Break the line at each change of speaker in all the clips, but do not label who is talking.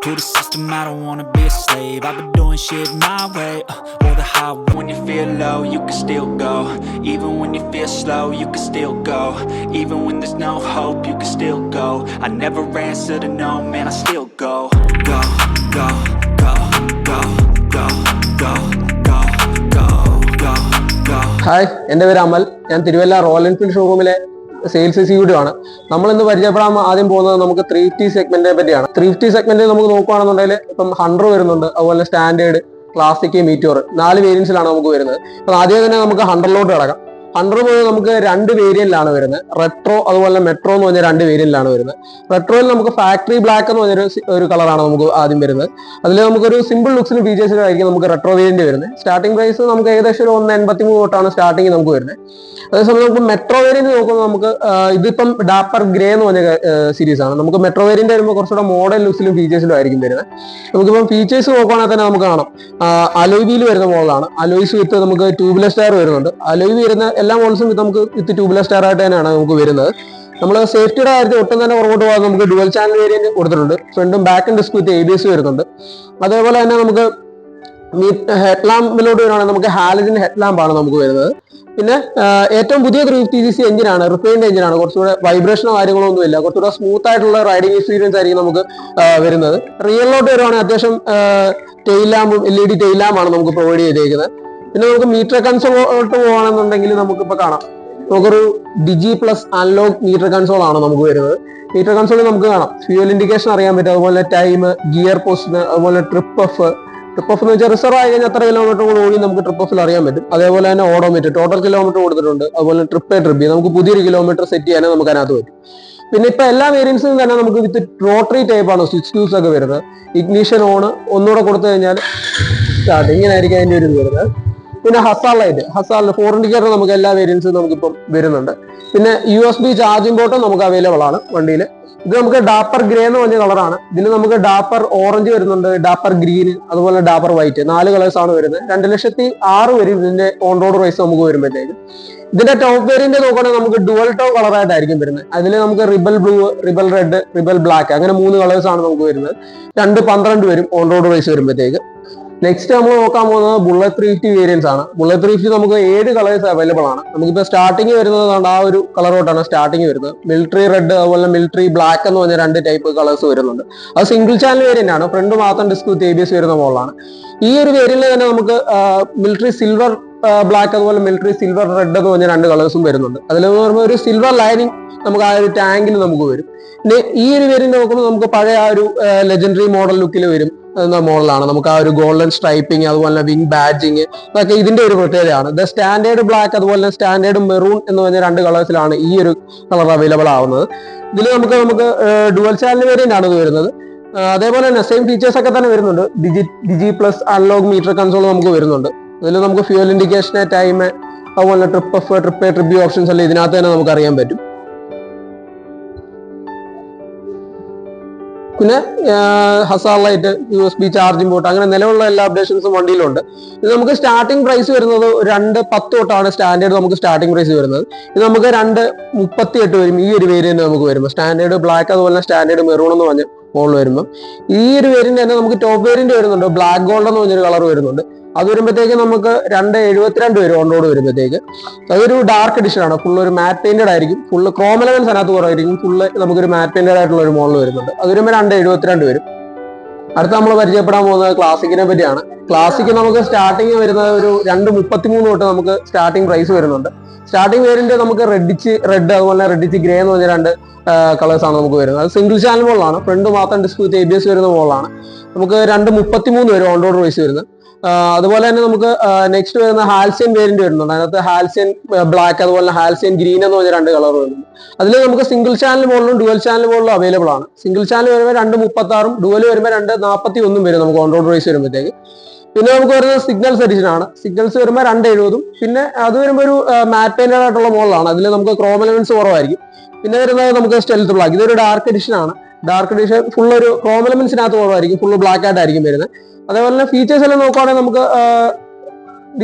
Uh, to the system, I don't wanna be a slave. I've been doing shit my way, uh, or the highway. When you feel low, you can still go. Even when you feel slow, you can still go. Even when there's no hope, you can still go. I never answer to no, man, I still go. Go, go, go, go, go, go, go, go, go, go.
Hi എന്റെ പേര് അമൽ ഞാൻ Thiruvalla royal Enfield ഷോറൂമിലെ sales executive ആണ്. നമ്മൾ ഇന്ന് പരിചയപ്പെടാൻ ആദ്യം പോകുന്നത് നമുക്ക് ത്രീ ടി സെഗ്മെന്റിനെ പറ്റിയാണ്. ത്രീ ടി സെഗ്മെന്റ് നമുക്ക് നോക്കുകയാണെന്നുണ്ടെങ്കിൽ ഇപ്പം ഹൺഡ്രഡ് വരുന്നുണ്ട്. അതുപോലെ സ്റ്റാൻഡേർഡ് ക്ലാസിക് മീറ്റോർ നാല് വേരിയൻസിലാണ് നമുക്ക് വരുന്നത്. അപ്പം ആദ്യം തന്നെ നമുക്ക് ഹൺഡ്രഡിലോട്ട് കിടക്കാം. ഹൺഡ്രഡ് മുതൽ നമുക്ക് രണ്ട് വേരിയന്റിലാണ് വരുന്നത്. റെട്രോ അതുപോലെ മെട്രോ എന്ന് പറഞ്ഞ രണ്ട് വേരിയന്റിലാണ് വരുന്നത്. റെട്രോയിൽ നമുക്ക് ഫാക്ടറി ബ്ലാക്ക് എന്ന് പറഞ്ഞൊരു ഒരു കളറാണ് നമുക്ക് ആദ്യം വരുന്നത്. അതിൽ നമുക്കൊരു സിമ്പിൾ ലുക്സിന് ഫീച്ചേഴ്സിലായിരിക്കും നമുക്ക് റെട്രോ വേരിയന്റ് വരുന്നത്. സ്റ്റാർട്ടിംഗ് പ്രൈസ് നമുക്ക് ഏകദേശം ഒരു ഒന്ന് എൺപത്തി മൂന്ന് തൊട്ടാണ് സ്റ്റാർട്ടിങ് നമുക്ക് വരുന്നത്. അതേസമയം നമുക്ക് മെട്രോ വേരിയന്റ് നോക്കുമ്പോൾ നമുക്ക് ഇതിപ്പം ഡാപ്പർ ഗ്രേ എന്ന് പറഞ്ഞ സീരീസ് ആണ്. നമുക്ക് മെട്രോ വേരിയന്റ് വരുമ്പോൾ കുറച്ചുകൂടെ മോഡൽ ലുക്സിലും ഫീച്ചേഴ്സിലും ആയിരിക്കും വരുന്നത്. നമുക്കിപ്പം ഫീച്ചേഴ്സ് നോക്കുകയാണെങ്കിൽ തന്നെ നമുക്ക് കാണാം. അലോയ് വീൽ വരുന്ന മോഡലാണ് അലോയ്സ് വിത്ത് നമുക്ക് ട്യൂബ്ലെസ് ടയർ വരുന്നുണ്ട്. അലോയ് വരുന്ന എല്ലാ മോഡൽസും നമുക്ക് വിത്ത് ട്യൂബ്ലെസ് ടയർ ആയിട്ട് തന്നെയാണ് നമുക്ക് വരുന്നത്. നമ്മൾ സേഫ്റ്റിയുടെ കാര്യത്തിൽ ഒട്ടും തന്നെ പുറകോട്ട് പോകാതെ നമുക്ക് ഡുവൽ ചാനൽ വേരിയന്റ് കൊടുത്തിട്ടുണ്ട്. ഫ്രണ്ടും ബാക്കും disc with A B S വരുന്നുണ്ട്. അതേപോലെ തന്നെ നമുക്ക് ഹെഡ് ലാമ്പിലോട്ട് വരുവാണെങ്കിൽ നമുക്ക് ഹാലജിൻ ഹെഡ് ലാമ്പാണ് നമുക്ക് വരുന്നത്. പിന്നെ ഏറ്റവും പുതിയ ത്രീ ഫിഫ്റ്റി സി സി എഞ്ചിനാണ് റിഫൈൻഡ് എഞ്ചിനാണ് കുറച്ചുകൂടെ വൈബ്രേഷനോ കാര്യങ്ങളോ ഒന്നും ഇല്ല. കുറച്ചുകൂടെ സ്മൂത്ത് ആയിട്ടുള്ള റൈഡിംഗ് എക്സ്പീരിയൻസ് ആയിരിക്കും നമുക്ക് വരുന്നത്. റിയലിലോട്ട് വരുവാണെങ്കിൽ അത്യാവശ്യം ടെയിൽ ലാമ്പും എൽ ഇ ഡി ടെയിൽ ലാമ്പാണ് നമുക്ക് പ്രൊവൈഡ് ചെയ്തേക്കുന്നത്. പിന്നെ നമുക്ക് മീറ്റർ കൺസോളോട്ട് പോകണമെന്നുണ്ടെങ്കിൽ നമുക്കിപ്പോൾ കാണാം. നമുക്കൊരു digi plus unlock meter console ആണ് നമുക്ക് വരുന്നത്. മീറ്റർ കൺസോൾ നമുക്ക് കാണാം. ഫ്യൂൽ ഇൻഡിക്കേഷൻ അറിയാൻ പറ്റും. അതുപോലെ ടൈം ഗിയർ പോസ്റ്റ് അതുപോലെ ട്രിപ്പ് ഓഫ് ട്രിപ്പ് ഓഫ് എന്ന് വെച്ചാൽ റിസർവ് ആയി കഴിഞ്ഞാൽ എത്ര കിലോമീറ്റർ കൂടെ ഓടി നമുക്ക് ട്രിപ്പ് ഓഫിൽ അറിയാൻ പറ്റും. അതേപോലെ തന്നെ ഓഡോമീറ്റർ ടോട്ടൽ കിലോമീറ്റർ കൊടുത്തിട്ടുണ്ട്. അതുപോലെ ട്രിപ്പ് ട്രിപ്പ് നമുക്ക് പുതിയൊരു കിലോമീറ്റർ സെറ്റ് ചെയ്യാനേ നമുക്ക് അതിനകത്ത് പറ്റും. പിന്നെ ഇപ്പൊ എല്ലാ വേരിയൻസിലും തന്നെ നമുക്ക് വിത്ത് റോട്ടറി ടൈപ്പ് ആണ് സ്വിച്ച് ക്യൂസ് ഒക്കെ വരുന്നത്. ഇഗ്നീഷൻ ഓൺ ഒന്നുകൂടെ കൊടുത്തു കഴിഞ്ഞാൽ സ്റ്റാർട്ട് ഇങ്ങനെ ആയിരിക്കും അതിന്റെ ഒരു വരുന്നത്. പിന്നെ ഹസാർ ലൈറ്റ് ഹസാറിൽ ഫോർ ഇൻഡിക്കേറ്റർ നമുക്ക് എല്ലാ വേരിയൻസും നമുക്കിപ്പം വരുന്നുണ്ട്. പിന്നെ യു എസ് ബി ചാർജിംഗ് പോർട്ടും നമുക്ക് അവൈലബിൾ ആണ് വണ്ടിയിൽ ഇത് നമുക്ക് ഡാപ്പർ ഗ്രേ എന്ന് പറഞ്ഞ കളറാണ് ഇതിൽ നമുക്ക് ഡാപ്പർ ഓറഞ്ച് വരുന്നുണ്ട് ഡാപ്പർ ഗ്രീൻ അതുപോലെ ഡാപ്പർ വൈറ്റ് നാല് കളേഴ്സ് ആണ് വരുന്നത്. രണ്ട് ലക്ഷത്തി ആറ് വരും ഇതിന്റെ ഓൺ റോഡ് പ്രൈസ് നമുക്ക് വരുമ്പോഴത്തേക്ക്. ഇതിന്റെ ടോപ്പ് വേരിയന്റ് നോക്കുകയാണെങ്കിൽ നമുക്ക് ഡുവൽ ടോ കളറായിട്ടായിരിക്കും വരുന്നത്. അതിൽ നമുക്ക് rebel blue rebel red rebel black അങ്ങനെ മൂന്ന് കളേഴ്സ് ആണ് നമുക്ക് വരുന്നത്. രണ്ട് പന്ത്രണ്ട് വരും ഓൺ റോഡ് പ്രൈസ് വരുമ്പോഴത്തേക്ക്. നെക്സ്റ്റ് നമ്മൾ നോക്കാൻ പോകുന്നത് ബുള്ളറ്റ് ത്രീ ഫിഫ്റ്റി വേരിയൻസ് ആണ്. ബുള്ളറ്റ് ത്രീ ഫിഫ്റ്റി നമുക്ക് ഏഴ് കളേഴ്സ് അവൈലബിൾ ആണ്? നമുക്കിപ്പോൾ സ്റ്റാർട്ടിങ് വരുന്നത് ആ ഒരു കളർ തൊട്ടാണ് സ്റ്റാർട്ടിങ് വരുന്നത്. മിലിറ്ററി റെഡ് അതുപോലെ മിലിറ്ററി ബ്ലാക്ക് എന്ന് പറഞ്ഞ രണ്ട് ടൈപ്പ് കളേഴ്സ് വരുന്നുണ്ട്. അത് സിംഗിൾ ചാനൽ വേരിയന്റ് ആണ്. ഫ്രണ്ട് മാത്രം disc with A B S വരുന്ന മോഡലാണ്. ഈ ഒരു വേരിയന്റിൽ തന്നെ നമുക്ക് മിലിറ്ററി സിൽവർ ബ്ലാക്ക് അതുപോലെ മിലിറ്ററി സിൽവർ റെഡ് എന്ന് പറഞ്ഞ രണ്ട് കളേഴ്സും വരുന്നുണ്ട്. അതിൽ പറയുമ്പോൾ ഒരു സിൽവർ ലൈനിങ് നമുക്ക് ആ ഒരു ടാങ്കിൽ നമുക്ക് വരും. പിന്നെ ഈ ഒരു വേരിയന്റ് നോക്കുമ്പോൾ നമുക്ക് പഴയ ആ ഒരു ലെജൻഡറി മോഡൽ ലുക്കിൽ വരും. മോഡലാണ്. നമുക്ക് ആ ഒരു ഗോൾഡൻ സ്ട്രൈപ്പിംഗ് അതുപോലെ തന്നെ വിങ് ബാഡ്ജിങ് അതൊക്കെ ഇതിന്റെ ഒരു പ്രത്യേകതയാണ്. ദ സ്റ്റാൻഡേർഡ് ബ്ലാക്ക് അതുപോലെ തന്നെ സ്റ്റാൻഡേർഡ് മെറൂൺ എന്ന് പറഞ്ഞ രണ്ട് കളേഴ്സിലാണ് ഈ ഒരു കളർ അവൈലബിൾ ആവുന്നത്. ഇതിൽ നമുക്ക് നമുക്ക് ഡുവൽ ചാനൽ വേരിയന്റ് ആണ് ഇത് വരുന്നത്. അതേപോലെ തന്നെ സെയിം ഫീച്ചേഴ്സ് ഒക്കെ തന്നെ വരുന്നുണ്ട്. Digi digi plus unlock meter console നമുക്ക് വരുന്നുണ്ട്. അതിൽ നമുക്ക് ഫ്യൂൽ ഇൻഡിക്കേഷൻ ടൈം അതുപോലെ trip F trip trip options എല്ലാം ഇതിനകത്ത് തന്നെ നമുക്ക് അറിയാൻ പറ്റും. പിന്നെ light U S B charging port അങ്ങനെ നിലവിലുള്ള എല്ലാ അപ്ഡേഷൻസും വണ്ടിയിലുണ്ട്. ഇത് നമുക്ക് സ്റ്റാർട്ടിംഗ് പ്രൈസ് വരുന്നത് രണ്ട് പത്ത് തൊട്ടാണ് സ്റ്റാൻഡേർഡ് നമുക്ക് സ്റ്റാർട്ടിംഗ് പ്രൈസ് വരുന്നത്. ഇത് നമുക്ക് രണ്ട് മുപ്പത്തി എട്ട് വരും. ഈ ഒരു വേരിയന്റ് നമുക്ക് വരുമ്പോൾ. സ്റ്റാൻഡേർഡ് ബ്ലാക്ക് അതുപോലെ തന്നെ സ്റ്റാൻഡേർഡ് മെറൂൺ എന്ന് പറഞ്ഞ മോഡൽ വരുമ്പോൾ ഈ ഒരു വേരിയന്റ് തന്നെ നമുക്ക് ടോപ്പ് വേരിയന്റ് വരുന്നുണ്ട്. ബ്ലാക്ക് ഗോൾഡ് എന്ന് പറഞ്ഞൊരു കളർ വരുന്നുണ്ട്. അത് വരുമ്പോഴത്തേക്ക് നമുക്ക് രണ്ട് എഴുപത്തിരണ്ട് വരും ഓൺറോഡ് വരുമ്പോഴത്തേക്ക്. അതൊരു ഡാർക്ക് എഡിഷൻ ആണ്. ഫുൾ ഒരു മാറ്റ് പെയിന്റഡ് ആയിരിക്കും. ഫുള്ള് ക്രോം എലവൻസ് അതിനകത്ത് കുറവായിരിക്കും. ഫുള്ള് നമുക്കൊരു മാറ്റ് പെയിന്റഡ് ആയിട്ടുള്ള ഒരു മോഡൽ വരുന്നുണ്ട്. അത് വരുമ്പോൾ രണ്ട് എഴുപത്തിരണ്ട് വരും. അടുത്ത നമ്മൾ പരിചയപ്പെടാൻ പോകുന്നത് ക്ലാസിക്കിനെ പറ്റിയാണ്. ക്ലാസിക് നമുക്ക് സ്റ്റാർട്ടിങ് വരുന്നത് ഒരു രണ്ട് മുപ്പത്തിമൂന്ന് തൊട്ട് നമുക്ക് സ്റ്റാർട്ടിങ് പ്രൈസ് വരുന്നുണ്ട്. സ്റ്റാർട്ടിങ് വേരിയന്റ് നമുക്ക് റെഡിച്ച് റെഡ് അതുപോലെ റെഡിച്ച് ഗ്രേ എന്ന് പറഞ്ഞ രണ്ട് കളേഴ്സ് ആണ് നമുക്ക് വരുന്നത്. അത് സിംഗിൾ ചാനൽ മോളാണ് ഫ്രണ്ട് മാത്രം ഡിസ്ക് എ ബി എസ് വരുന്ന മോളാണ് നമുക്ക് രണ്ട് മുപ്പത്തിമൂന്ന് വരും ഓൺ റോഡ് പ്രൈസ് വരുന്നത്. അതുപോലെ തന്നെ നമുക്ക് നെക്സ്റ്റ് വരുന്ന ഹാൽസിയൻ വേരിയന്റ് വരുന്നുണ്ട്. അതിനകത്ത് ഹാൽസിയൻ ബ്ലാക്ക് അതുപോലെ ഹാൽസിയൻ ഗ്രീൻ എന്ന് പറഞ്ഞ രണ്ട് കളർ വരുന്നുണ്ട്. അതിൽ നമുക്ക് സിംഗിൾ ചാനൽ മോഡലും ഡുവൽ ചാനൽ മോഡലും അവൈലബിൾ ആണ്. സിംഗിൾ ചാനൽ വരുമ്പോൾ രണ്ട് മുപ്പത്തി ആറും ഡുവൽ വരുമ്പോൾ രണ്ട് നാൽപ്പത്തി ഒന്നും വരും നമുക്ക് ഓൺ റോഡ് പ്രൈസ് വരുമ്പോഴത്തേക്ക് പിന്നെ നമുക്ക് വരുന്നത് സിഗ്നൽസ് എഡിഷൻ ആണ്. സിഗ്നൽസ് വരുമ്പോൾ രണ്ട് എഴുപതും പിന്നെ അത് വരുമ്പോൾ ഒരു മാറ്റ് പെയിന്റഡ് ആയിട്ടുള്ള മോഡലാണ് അതിൽ നമുക്ക് ക്രോം എലമെന്റ്സ് കുറവായിരിക്കും. പിന്നെ വരുന്നത് നമുക്ക് സ്റ്റെൽത്ത് ബ്ലാക്ക് ഇതൊരു ഡാർക്ക് എഡിഷൻ ആണ്. ഡാർക്ക് ഡിഷ് ഫുൾ ഒരു ക്രോം എലമെന്റ്സിനകത്ത് കുറവായിരിക്കും ഫുള്ള് ബ്ലാക്ക് ആയിട്ടായിരിക്കും വരുന്നത്. അതേപോലെ തന്നെ ഫീച്ചേഴ്സ് എല്ലാം നോക്കുവാണെങ്കിൽ നമുക്ക്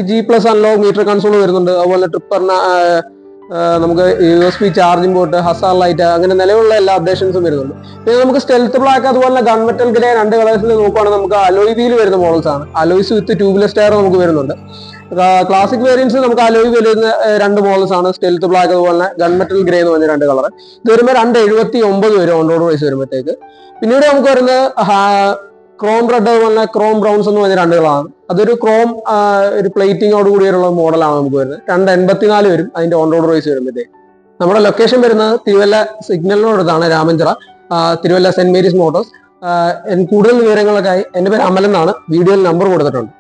G plus unlock meter console വരുന്നുണ്ട്. അതുപോലെ ട്രിപ്പറിന് നമുക്ക് U S B charging port hazard light അങ്ങനെ നിലവിലുള്ള എല്ലാ അപ്ഡേഷൻസും വരുന്നുണ്ട്. പിന്നെ നമുക്ക് സ്റ്റെൽത്ത് ബ്ലാക്ക് അതുപോലെ ഗൺ ഗൺമെറ്റൽ ഗ്രേ രണ്ട് കളേഴ്സിൽ നോക്കുവാണെങ്കിൽ നമുക്ക് അലോയ് വീൽ വരുന്ന മോഡൽസ് ആണ്. അലോയ്സ് വിത്ത് ട്യൂബ്ലെസ് ടയർ നമുക്ക് വരുന്നുണ്ട്. ക്ലാസിക് വേരിയൻസ് നമുക്ക് അലോയ് വരുന്ന രണ്ട് മോഡൽസ് ആണ്. സ്റ്റെൽത്ത് ബ്ലാക്ക് അതുപോലെ ഗൺ ഗൺമെറ്റൽ ഗ്രേ എന്ന് പറഞ്ഞ രണ്ട് കളർ ഇത് വരുമ്പോൾ രണ്ട് എഴുപത്തി ഒമ്പത് വരും ഓൺ റോഡ് പ്രൈസ് വരുമ്പോഴത്തേക്ക് പിന്നീട് നമുക്ക് വരുന്നത് ക്രോം റെഡ് തന്നെ ക്രോം ബ്രൗൺസ് എന്ന് പറഞ്ഞ രണ്ട് കളറാണ് അതൊരു ക്രോം ഒരു പ്ലേറ്റിങ്ങോട് കൂടിയുള്ള മോഡലാണ് നമുക്ക് വരുന്നത്. രണ്ട് എൺപത്തിനാല് വരും അതിന്റെ ഓൺ റോഡ് പ്രൈസ് വരുമ്പോഴത്തേക്ക്. നമ്മുടെ ലൊക്കേഷൻ വരുന്നത് Thiruvalla സിഗ്നലിനോടുത്താണ് Ramanchira. Thiruvalla Saint Mary's Motors കൂടുതൽ വിവരങ്ങളൊക്കെ എന്റെ പേര് അമലെന്നാണ്. വീഡിയോയിൽ നമ്പർ കൊടുത്തിട്ടുണ്ട്.